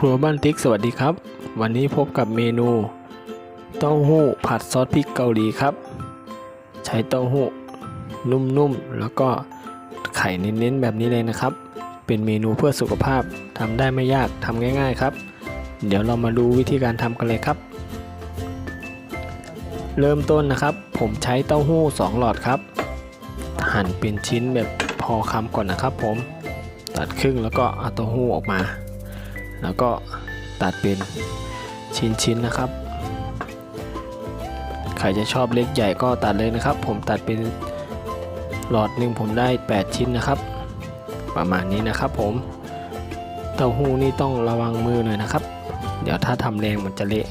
ครัวบ้านติ๊กสวัสดีครับ วันนี้พบกับเมนู เต้าหู้ผัดซอสพริกเกาหลีครับ ใช้เต้าหู้นุ่มๆ แล้วก็ไข่เน้นๆ แบบนี้เลยนะครับ เป็นเมนูเพื่อสุขภาพทำได้ไม่ยากทำง่าย ๆครับ เดี๋ยวเรามาดูวิธีการทำกันเลยครับ เริ่มต้นนะครับ ผมใช้เต้าหู้ 2 หลอดครับ หั่นเป็นชิ้นแบบพอคำก่อนนะครับ ผมตัดครึ่งแล้วก็เอาเต้าหู้ออกมา แล้วก็ตัดเป็นชิ้นๆนะครับ ใครจะชอบเล็กใหญ่ก็ตัดเลยนะครับ ผมตัดเป็นหลอดหนึ่งผมได้ 8 ชิ้นนะครับ ประมาณนี้นะครับผม เต้าหู้นี่ต้องระวังมือหน่อยนะครับ เดี๋ยวถ้าทำแรงมันจะเละ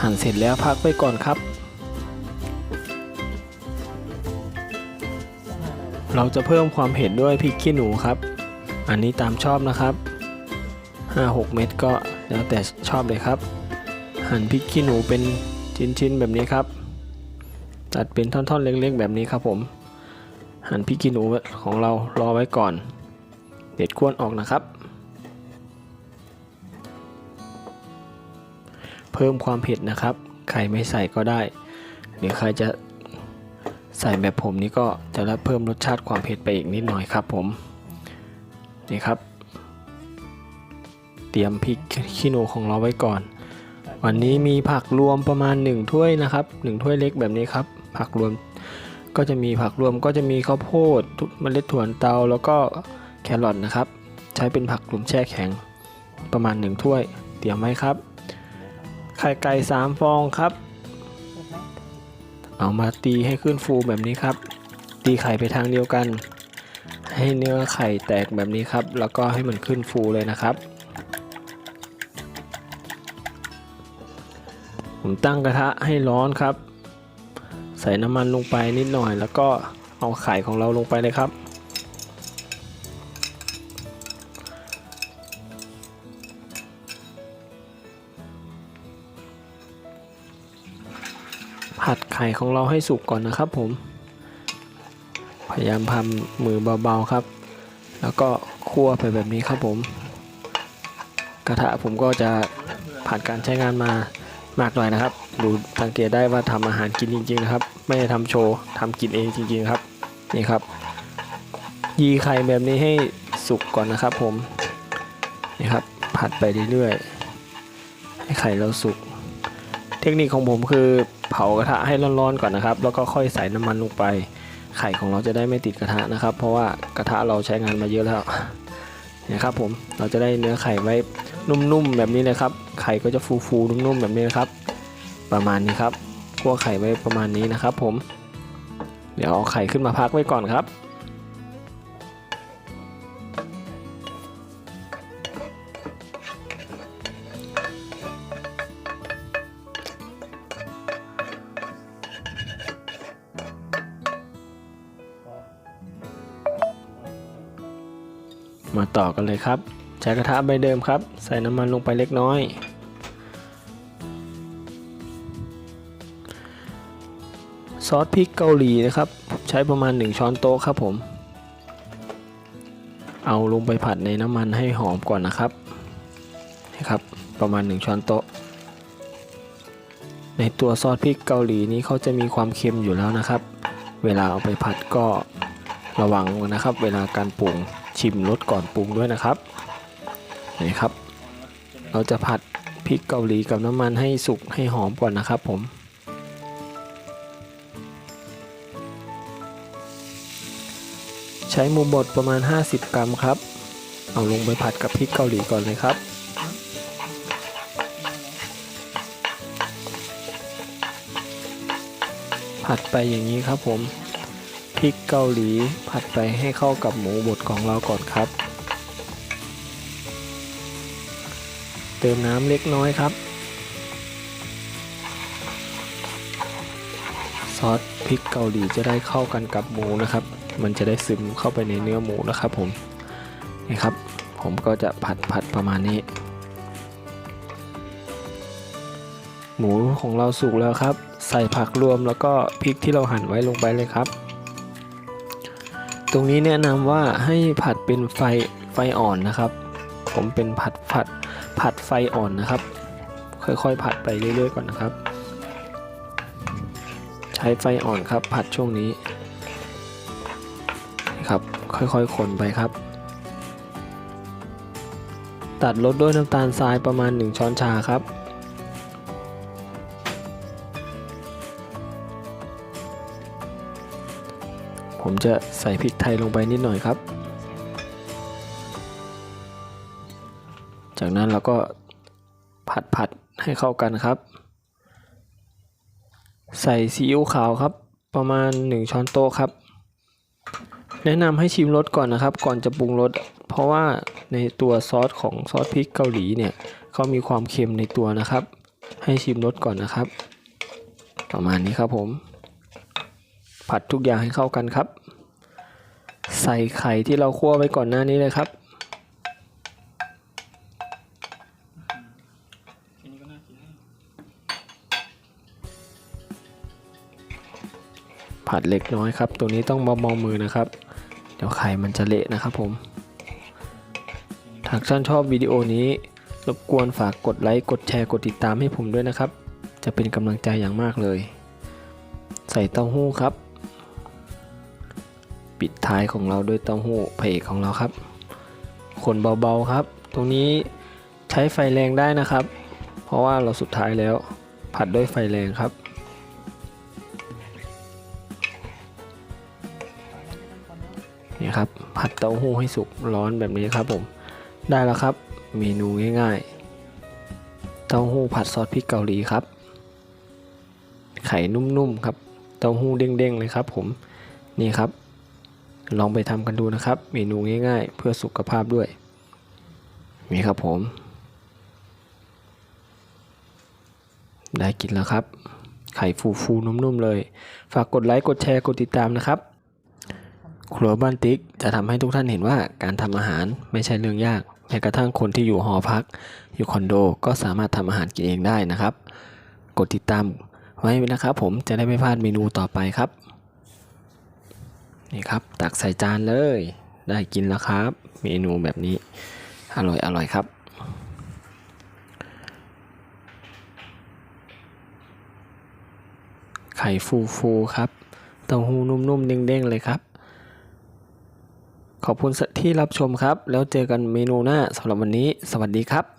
หั่นเสร็จแล้วพักไว้ก่อนครับ เราจะเพิ่มความเผ็ดด้วยพริกขี้หนูครับ อันนี้ตามชอบนะครับ 5-6 เม็ดก็แล้วแต่ชอบเลยครับ หั่นพริกขี้หนูเป็นชิ้นๆแบบนี้ครับ ตัดเป็นท่อนๆเล็กๆ แบบนี้ครับผม หั่นพริกขี้หนูของเรารอไว้ก่อน เด็ดก้วนออกนะครับ เพิ่มความเผ็ดนะครับใครไม่ใส่ก็ได้ หรือใครจะใส่แบบผมนี่ก็จะเพิ่มรสชาติความเผ็ดไปอีกนิดหน่อยครับผม นี่ครับ ตรียมพริกขี้หนูของเราไว้ก่อน วันนี้มีผักรวมประมาณ 1 ถ้วยนะครับ 1 ถ้วยเล็กแบบนี้ครับ ผักรวมก็จะมีผักรวมก็จะมีข้าวโพดทุกเมล็ดถั่วเตา แล้วก็แครอทนะครับ ใช้เป็นผักรวมแช่แข็งประมาณ 1 ถ้วย เตรียมไว้ครับ ไข่ไก่3ฟองครับ เอามาตีให้ขึ้นฟูแบบนี้ครับ ตีไข่ไปทางเดียวกันให้เนื้อไข่แตกแบบนี้ครับ แล้วก็ให้มันขึ้นฟูเลยนะครับ ผมตั้งกระทะให้ร้อนครับ ใส่น้ำมันลงไปนิดหน่อย แล้วก็เอาไข่ของเราลงไปเลยครับ ผัดไข่ของเราให้สุกก่อนนะครับผม พยายามทำมือเบาๆครับ แล้วก็คั่วไปแบบนี้ครับผม กระทะผมก็จะผ่านการใช้งานมา มากหน่อยนะครับ ดูสังเกตได้ว่าทำอาหารกินจริง ๆ นะครับ ไม่ได้ทำโชว์ทำกินเองจริง ๆ ครับ นี่ครับ ยีไข่แบบนี้ให้สุกก่อนนะครับ ผม นี่ครับ ผัดไปเรื่อยๆ ให้ไข่เราสุก เทคนิคของผมคือเผากระทะให้ร้อนๆก่อนนะครับ แล้วก็ค่อยใส่น้ำมันลงไป ไข่ของเราจะได้ไม่ติดกระทะนะครับ เพราะว่ากระทะเราใช้งานมาเยอะแล้วนะครับผม เราจะได้เนื้อไข่ไว้ นุ่มๆแบบนี้เลยครับ ไข่ก็จะฟูๆนุ่มๆแบบนี้นะครับ ประมาณนี้ครับคั่วไข่ไว้ประมาณนี้นะครับ ผม เดี๋ยวเอาไข่ขึ้นมาพักไว้ก่อนครับมาต่อกันเลยครับ ใช้กระทะใบเดิมครับ ใส่น้ำมันลงไปเล็กน้อย ซอสพริกเกาหลีนะครับ ใช้ประมาณ 1 ช้อนโต๊ะครับผม เอาลงไปผัดในน้ำมันให้หอมก่อนนะครับนะครับ ประมาณ 1 ช้อนโต๊ะ ในตัวซอสพริกเกาหลีนี้เขาจะมีความเค็มอยู่แล้วนะครับ เวลาเอาไปผัดก็ระวังนะครับ เวลาการปรุงชิมรสก่อนปรุงด้วยนะครับ นี่ครับ เราจะผัดพริกเกาหลีกับน้ำมันให้สุกให้หอมก่อนนะครับผมใช้หมูบดประมาณ 50 กรัมครับ เอาลงไปผัดกับพริกเกาหลีก่อนเลยครับ ผัดไปอย่างนี้ครับผม พริกเกาหลีผัดไปให้เข้ากับหมูบดของเราก่อนครับ เติมน้ำเล็กน้อยครับ ซอสพริกเกาหลีจะได้เข้ากันกับหมูนะครับ มันจะได้ซึมเข้าไปในเนื้อหมูนะครับผมนี่ครับ ผมก็จะผัดผัดประมาณนี้ หมูของเราสุกแล้วครับ ใส่ผักรวมแล้วก็พริกที่เราหั่นไว้ลงไปเลยครับ ตรงนี้แนะนำว่าให้ผัดเป็นไฟไฟอ่อนนะครับ ผมเป็นผัดผัด ผัดไฟอ่อนนะครับ ค่อยๆผัดไปเรื่อยๆก่อนนะครับ ใช้ไฟอ่อนครับ ผัดช่วงนี้ครับ ค่อยๆคนไปครับ ตัดรสด้วยน้ำตาลทรายประมาณ 1 ช้อนชาครับผมจะใส่พริกไทยลงไปนิดหน่อยครับ จากนั้นเราก็ผัดผัดให้เข้ากันครับ ใส่ซีอิ๊วขาวครับ ประมาณ 1 ช้อนโต๊ะครับ แนะนำให้ชิมรสก่อนนะครับ ก่อนจะปรุงรสเพราะว่าในตัวซอสของซอสพริกเกาหลีเนี่ยเขามีความเค็มในตัวนะครับ ให้ชิมรสก่อนนะครับ ประมาณนี้ครับผม ผัดทุกอย่างให้เข้ากันครับ ใส่ไข่ที่เราคั่วไว้ก่อนหน้านี้เลยครับ ผัดเล็กน้อยครับ ตัวนี้ต้องเบาๆมือนะครับ เดี๋ยวไข่มันจะเละนะครับผมหากท่านชอบวิดีโอนี้รบกวนฝากกดไลค์ กดแชร์ กดติดตามให้ผมด้วยนะครับ จะเป็นกำลังใจอย่างมากเลย ใส่เต้าหู้ครับ ปิดท้ายของเราด้วยเต้าหู้พระเอกของเราครับ คนเบาๆครับ ตรงนี้ใช้ไฟแรงได้นะครับ เพราะว่าเราสุดท้ายแล้วผัดด้วยไฟแรงครับ ครับ ผัดเต้าหู้ให้สุกร้อนแบบนี้ครับผม ได้แล้วครับ เมนูง่ายๆ เต้าหู้ผัดซอสพริกเกาหลีครับ ไข่นุ่มๆครับ เต้าหู้เด้งๆเลยครับผม นี่ครับ ลองไปทำกันดูนะครับ เมนูง่ายๆ เพื่อสุขภาพด้วย นี่ครับผม ได้กินแล้วครับไข่ฟูๆนุ่มๆเลย ฝากกดไลค์ กดแชร์ กดติดตามนะครับ ครัวบ้านติ๊กจะทำให้ทุกท่านเห็นว่าการทำอาหารไม่ใช่เรื่องยากแม้กระทั่งคนที่อยู่หอพัก อยู่คอนโดก็สามารถทำอาหารกินเองได้นะครับ กดติดตามไว้นะครับ ผมจะได้ไม่พลาดเมนูต่อไปครับ นี่ครับ ตักใส่จานเลย ได้กินแล้วครับ เมนูแบบนี้ อร่อยอร่อยครับ ไข่ฟูๆครับเต้าหู้นุ่มๆเด้งๆเลยครับ ขอบคุณที่รับชมครับ แล้วเจอกันเมนูหน้าสำหรับวันนี้ สวัสดีครับ